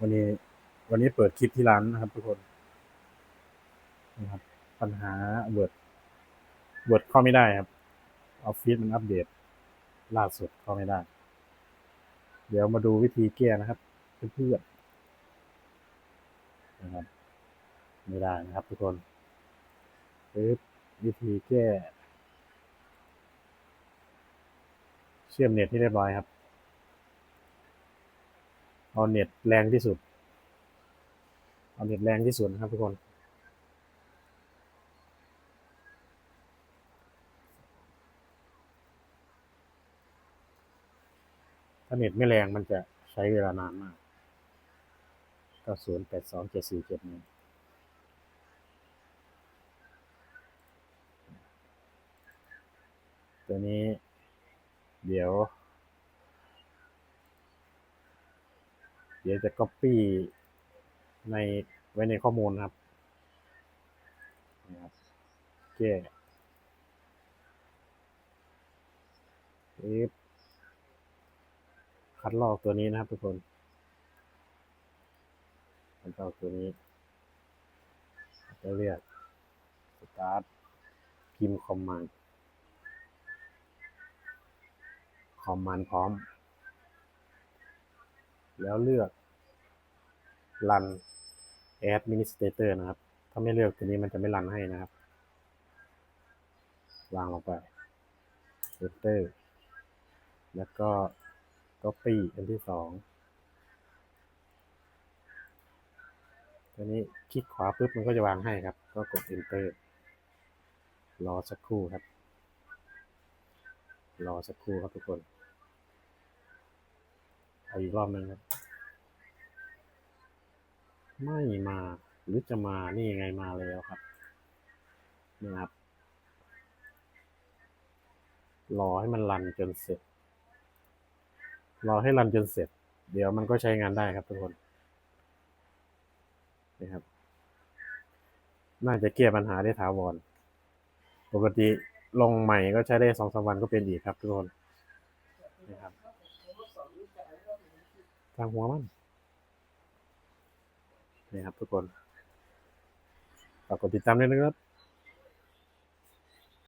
วันนี้ วันนี้เปิดคลิปที่ร้านนะครับ ทุกคนนะครับ ปัญหาเวิร์ดเวิร์ดเข้าไม่ได้ครับออฟฟิศมันอัปเดต ล่าสุดเข้าไม่ได้ เดี๋ยวมาดูวิธีแก้นะครับเพื่อนๆนะครับไม่ได้นะครับ ทุกคนปึ๊บวิธีแก้ เชื่อมเน็ตที่เรียบร้อยครับ เอาเน็ตแรงที่สุด เอาเน็ตแรงที่สุดนะครับทุกคนถ้าเน็ตไม่แรงมันจะใช้เวลานานมากก็ศูนย์แปดสองเจ็ดสี่เจ็ดหนึ่งตัวนี้ เดี๋ยว ดี๋ยวจะ copy ในไว้ในข้อมูลนะครับนะครับแก้ปึ๊บคัดลอกตัวนี้นะครับทุกคนคัดลอกตัวนี้จะเรียก start พิมพ์ command command พร้อม แล้วเลือก run administrator นะครับ ถ้าไม่เลือกตัวนี้มันจะไม่รันให้นะครับ วางลงไป enter แล้วก็ copy อันที่สองตัวนี้คลิกขวาปุ๊บมันก็จะวางให้ครับ ก็กด enter รอสักครู่ครับ รอสักครู่ครับทุกคน เอาอีกรอบหนึงครับ ไม่มาหรือจะมานี่ยังไงมาแล้วครับนี่ครับ รอให้มันรันจนเสร็จ รอให้รันจนเสร็จ เดี๋ยวมันก็ใช้งานได้ครับทุกคนนี่ครับ น่าจะแก้ปัญหาได้ถาวรปกติลงใหม่ก็ใช้ได้สองสามวันก็เป็นอีกครับทุกคนนี่ครับทางหัวมัน นี่ครับทุกคนฝากกดติดตามด้วยนะครับ